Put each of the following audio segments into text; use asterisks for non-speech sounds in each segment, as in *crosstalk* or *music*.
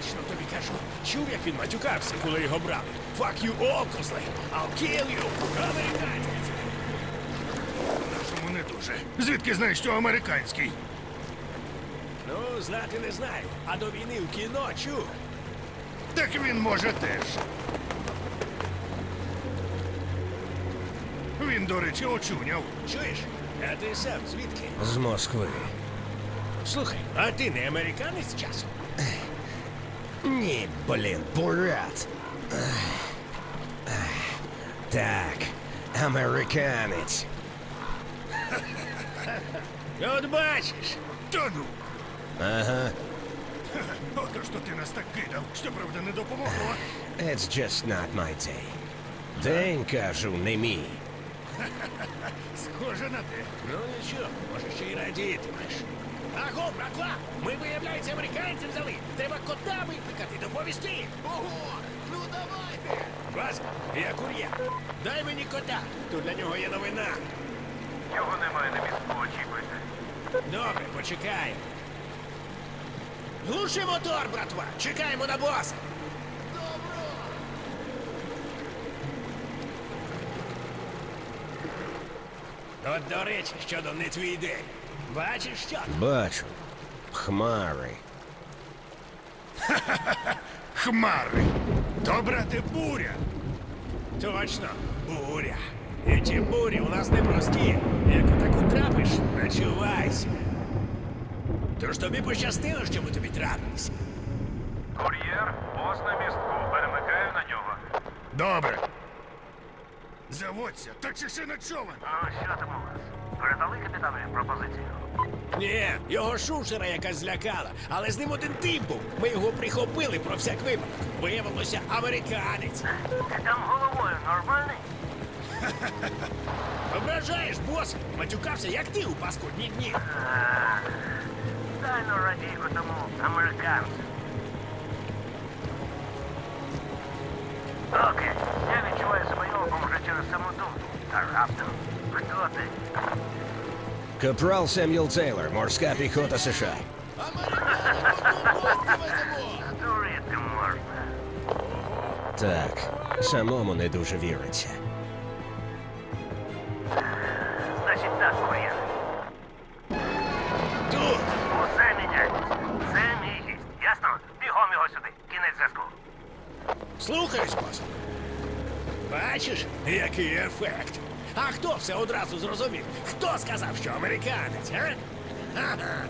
Точно тобі кажу. Чув, як він матюкався, коли його брали. Fuck you all, козли. I'll kill you. Американець. Нашому не дуже. Звідки знаєш, що американський? Ну, знати не знаю. А до війни в кіно чув. Так він може теж. Він, до речі, очуняв. Чуєш? А ти сам звідки? З Москви. Слухай, а ти не американець часом? Ні, блін, бурят. Ех. Ех. Так, американець. От бачиш. Та ну! Ага. Ото що ти нас так кидав, що правда не допомогло. It's just not my day. День, кажу, не мій. *laughs* Схоже на те. Ну нічого, може ще й радітимеш. Аго, братва! Ми, виявляється, американців взяли. Треба доповісти. Ого! Ну давайте! Вас, я кур'єр. Дай мені кота. Тут для нього є новина. Його немає на містку, очікуйте. Добре, почекаємо. Глуши мотор, братва! Чекаємо на боса! Добро! От, до речі, щодо не твій день. Бачиш що? Бачу. Хмари. Хмари. То, брате, буря. Точно, буря. І ті бурі у нас непрості. Як отаку трапиш, начувайся. Тож тобі пощастило, що ми тобі трапилися. Кур'єр, бос на містку. Перемикаю на нього. Добре. Заводься, та чеши на човен. А що там у вас? Передали капітанові пропозицію? Ні, його шушера якась злякала, але з ним один тип був. Ми його прихопили про всяк випадок. Виявилося американець. Ти там головою нормальний? *laughs* Ображаєш, бос? Матюкався, як ти у паскудні дні. Дай ну радійку тому американцю. Окей, я відчуваю себе йобом вже через самоту. Та раптом. Хто ти? Капрал Семюел Тейлор, морська піхота США. Можна. Так, самому не дуже віриться. Значить так, кур'єр. Тут. Усе міняється. Це мій гість. Ясно? Бігом його сюди. Кінець зв'язку. Слухаюсь, бос. Бачиш, який ефект. Все одразу зрозумів? Хто сказав, що американець, а? Ха-ха.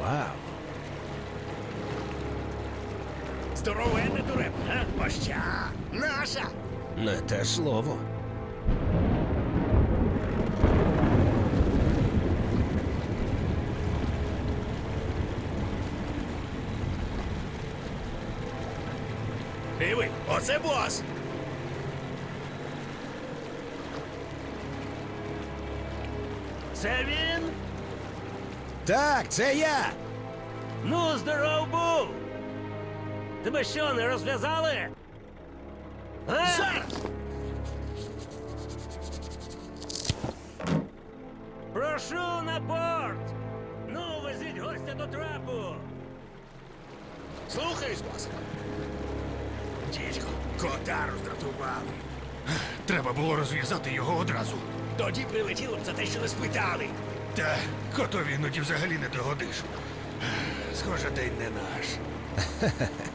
*laughs* Вау. Здоровенне дурепа, а? Моща. Наша. Не те слово. Диви, оце бос. Це він? Так, це я. Ну, здоров був! Тебе що, не розв'язали? А? Зараз. Прошу на борт! Ну, везіть гостя до трапу! Слухаюсь, бос. Дідько, кота роздратували. Треба було розв'язати його одразу. Тоді прилетіло б за те, що не спитали. Та котові іноді взагалі не догодиш. Схоже, день не наш. *laughs*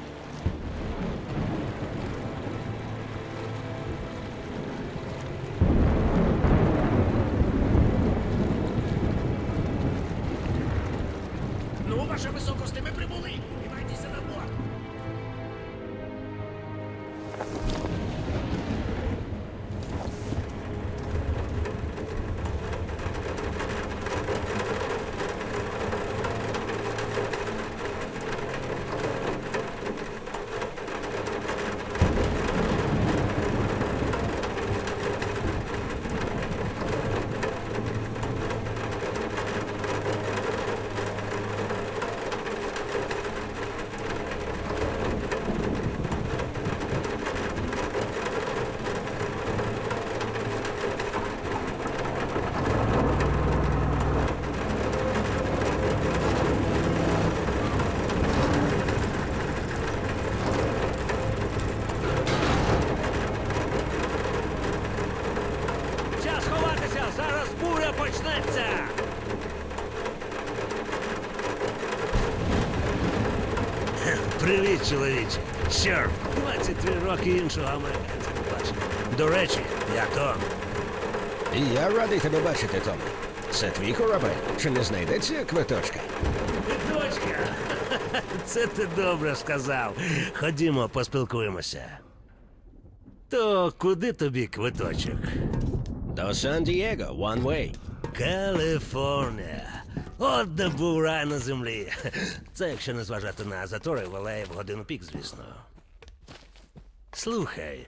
Приготуватися! Привіт, чоловіче. Сьор, 23 роки іншого американця не. До речі, я Том. І я радий тебе бачити, Том. Це твій корабель. Чи не знайдеться квиточка? Квиточка? *laughs* Це ти добре сказав. Ходімо, поспілкуємося. То куди тобі квиточок? До Сан-Дієго, one way. Каліфорнія. От де був рай на землі. Це якщо не зважати на затори в алеї в годину пік, звісно. Слухай,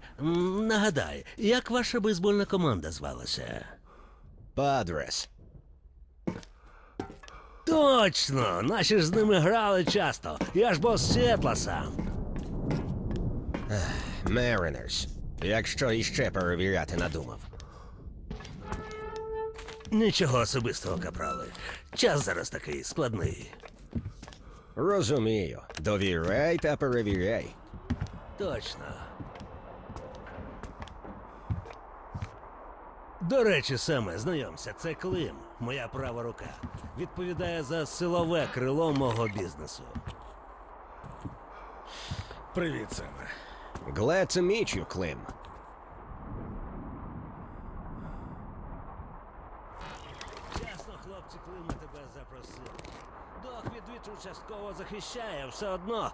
нагадай, як ваша бейсбольна команда звалася? Падрес. Точно! Наші ж з ними грали часто. Я ж бос Сіетла сам. Mariners. Якщо іще перевіряти надумав. Нічого особистого, капрали. Час зараз такий складний. Розумію. Довіряй та перевіряй. Точно. До речі, саме знайомся, це Клим, моя права рука. Відповідає за силове крило мого бізнесу. Привіт, Семе. Glad to meet you, Клим. Ясно, хлопці, Клима тебе запросили. Док від вітру захищає, все одно.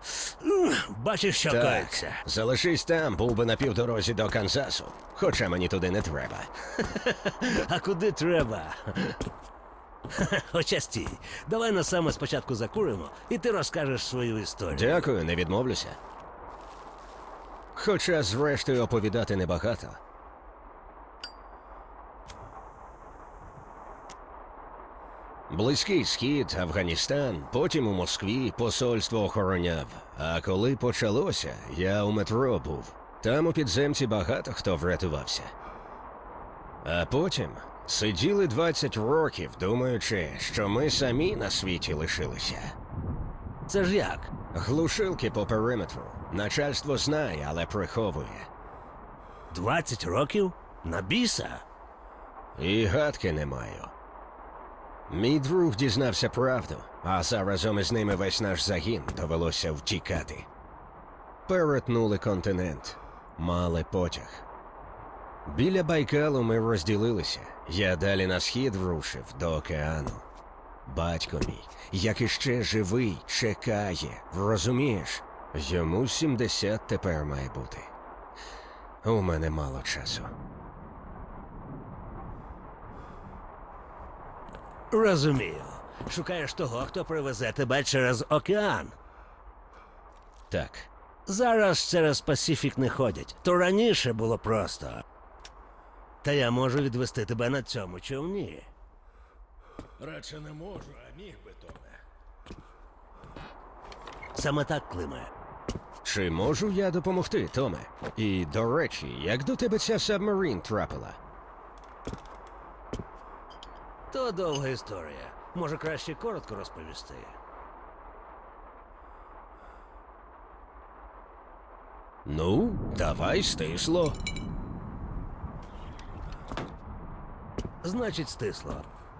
Бачиш, що коїться. залишись там, був би на півдорозі до Канзасу. Хоча мені туди не треба. *laughs* А куди треба? *laughs* Хоча стій. Давай нас саме спочатку закуримо, і ти розкажеш свою історію. Дякую, не відмовлюся. Хоча, зрештою, оповідати небагато. Близький схід, Афганістан, потім у Москві посольство охороняв. А коли почалося, я у метро був. Там у підземці багато хто врятувався. А потім сиділи 20 років, думаючи, що ми самі на світі лишилися. Це ж як? Глушилки по периметру. Начальство знає, але приховує. 20 років? На біса? І гадки не маю. Мій друг дізнався правду, а заразом із ними весь наш загін довелося втікати. Перетнули континент, мали потяг. Біля Байкалу ми розділилися. Я далі на схід рушив до океану. Батько мій, як іще живий, чекає, розумієш? Йому 70 тепер має бути. У мене мало часу. Розумію. Шукаєш того, хто привезе тебе через океан. Так, Зараз через Пасіфік не ходять, то раніше було просто. Та я можу відвести тебе на цьому човні. Радше не можу, а міг би, Томе. Саме так, Климе. Чи можу я допомогти, Томе? І до речі, як до тебе ця сабмарин трапила? То довга історія. Може, краще коротко розповісти. Ну, давай стисло. Значить, стисло.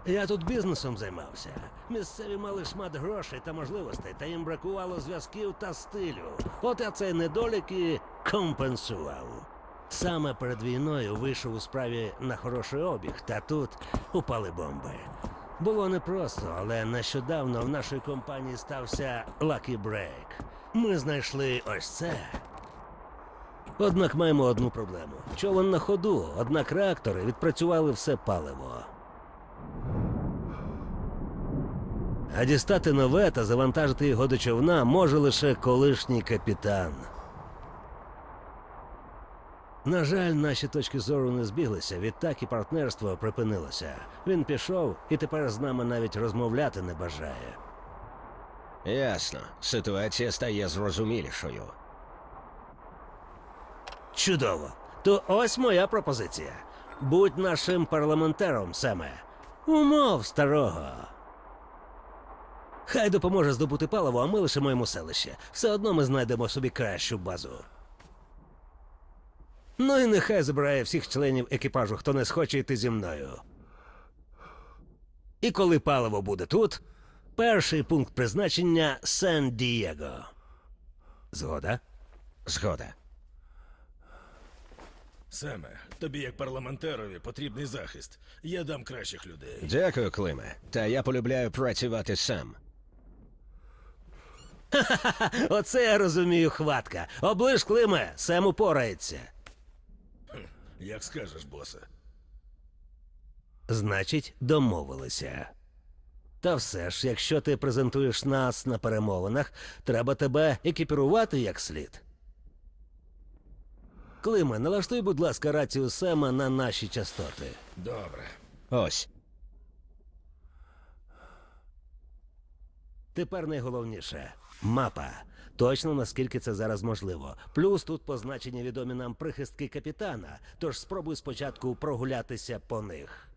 Я тут бізнесом займався. Місцеві мали шмат грошей та можливостей, та їм бракувало зв'язків та стилю. От я цей недолік і компенсував. Саме перед війною вийшов у справі на хороший обіг, та тут упали бомби. Було непросто, але нещодавно в нашій компанії стався Lucky Break. Ми знайшли ось це. Однак маємо одну проблему. Човен на ходу, однак реактори відпрацювали все паливо. А дістати нове та завантажити його до човна може лише колишній капітан. На жаль, наші точки зору не збіглися, відтак і партнерство припинилося. Він пішов і тепер з нами навіть розмовляти не бажає. Ясно, ситуація стає зрозумілішою. Чудово. То ось моя пропозиція. Будь нашим парламентером, Семе. Умов старого. Хай допоможе здобути паливо, а ми лишимо йому селище. Все одно ми знайдемо собі кращу базу. Ну і нехай забирає всіх членів екіпажу, хто не схоче йти зі мною. І коли паливо буде тут, перший пункт призначення Сан-Дієго. Згода? Згода. Семе, тобі як парламентерові потрібний захист. Я дам кращих людей. Дякую, Климе. Та я полюбляю працювати сам. Оце я розумію хватка. Оближ Климе, Сем упорається. Як скажеш, босе. Значить, домовилися. Та все ж, якщо ти презентуєш нас на перемовинах, треба тебе екіпірувати як слід. Климе, налаштуй, будь ласка, рацію Сема на наші частоти. Добре. Ось. Тепер найголовніше мапа. Точно наскільки це зараз можливо. Плюс тут позначені відомі нам прихистки капітана. Тож спробуй спочатку прогулятися по них.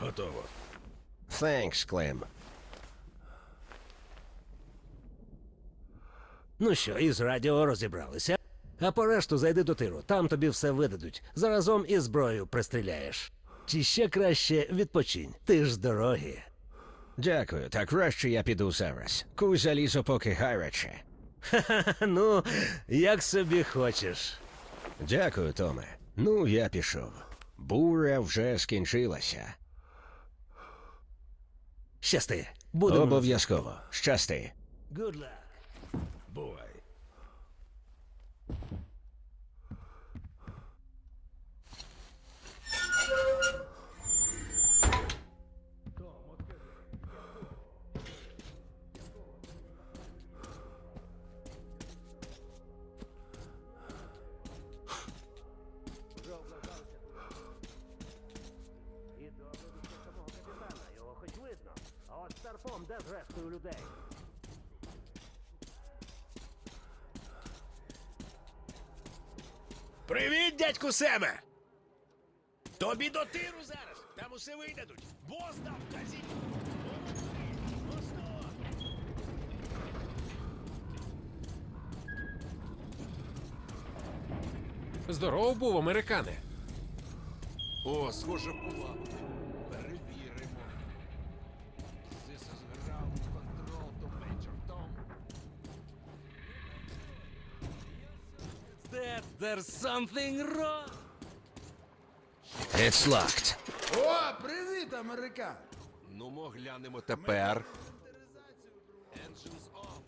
Готово. Thanks, Клим. Ну що, із радіо розібралися. А по решту зайди до тиру, там тобі все видадуть. Заразом і зброю пристріляєш. Чи ще краще відпочинь, ти ж з дороги. Дякую, та краще я піду зараз. Куй залізо, поки гаряче. Ха-ха, ну, як собі хочеш. Дякую, Томе. Ну, я пішов. Буря вже скінчилася. Щасти, будемо. Обов'язково. Щасти. Good luck. Бувай. Де людей? Привіт, дядьку Семе! Тобі до тиру зараз. Там усе видадуть. Бос дав вказівку. Ну. Здоров був, американе. О, схоже, була. That there's something wrong. It's locked. О, привіт, американ! Ну, ми глянемо тепер. Engines off.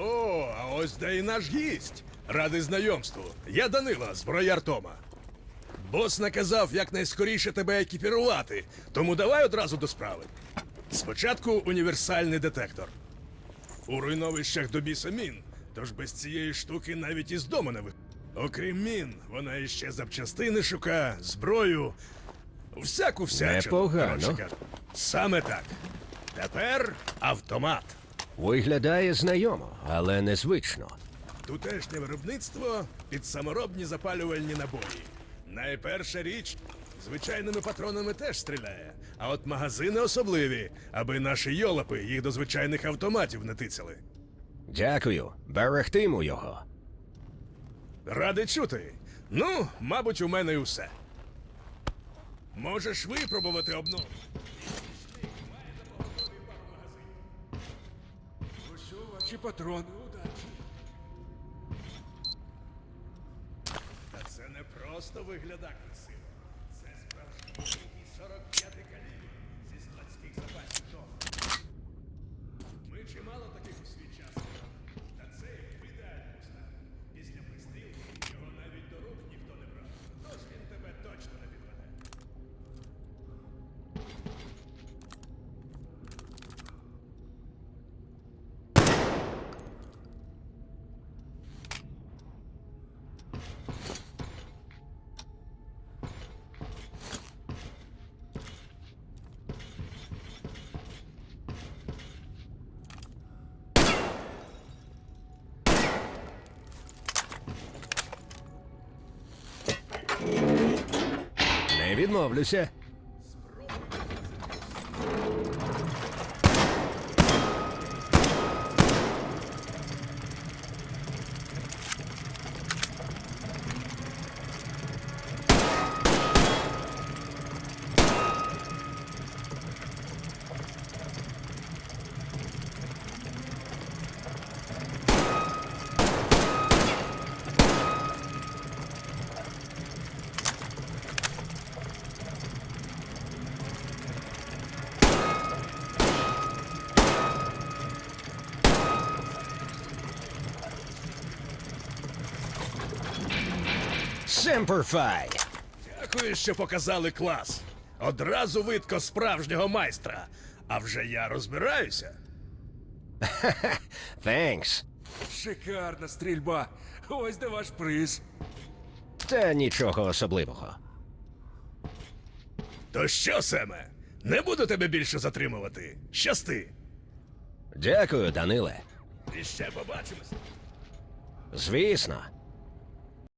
О, а ось де і наш гість. Радий знайомству. Я Данила, зброяр Тома. Бос наказав якнайскоріше тебе екіпірувати, тому давай одразу до справи. Спочатку універсальний детектор. У руйновищах до біса мін, тож без цієї штуки навіть із дому не ви. Окрім мін, вона іще запчастини шука, зброю, всяку всячину. Непогано. кажучи. Саме так. Тепер автомат. Виглядає знайомо, але незвично. Тутешнє виробництво під саморобні запалювальні набої. Найперша річ, звичайними патронами теж стріляє. А от магазини особливі, аби наші йолопи їх до звичайних автоматів не тицяли. Дякую. Берегтиму його. Радий чути. Ну, мабуть, у мене і все. Можеш випробувати обнову. Ваші патрони, удачі. Та це не просто вигляда красиво. Це справжній 45 калібр зі складських запасів. Ми чимало таких у свій час. мали. Та це як в ідеальному стані. Після пристрілки його навіть до рук ніхто не брав. Тож він тебе точно не підведе. Не Fi! Дякую, що показали клас. Одразу видко справжнього майстра. А вже я розбираюся. *laughs* Thanks. Шикарна стрільба. Ось де ваш приз. Та нічого особливого. То що, Семе? Не буду тебе більше затримувати. Щасти. Дякую, Даниле. І ще побачимось. Звісно.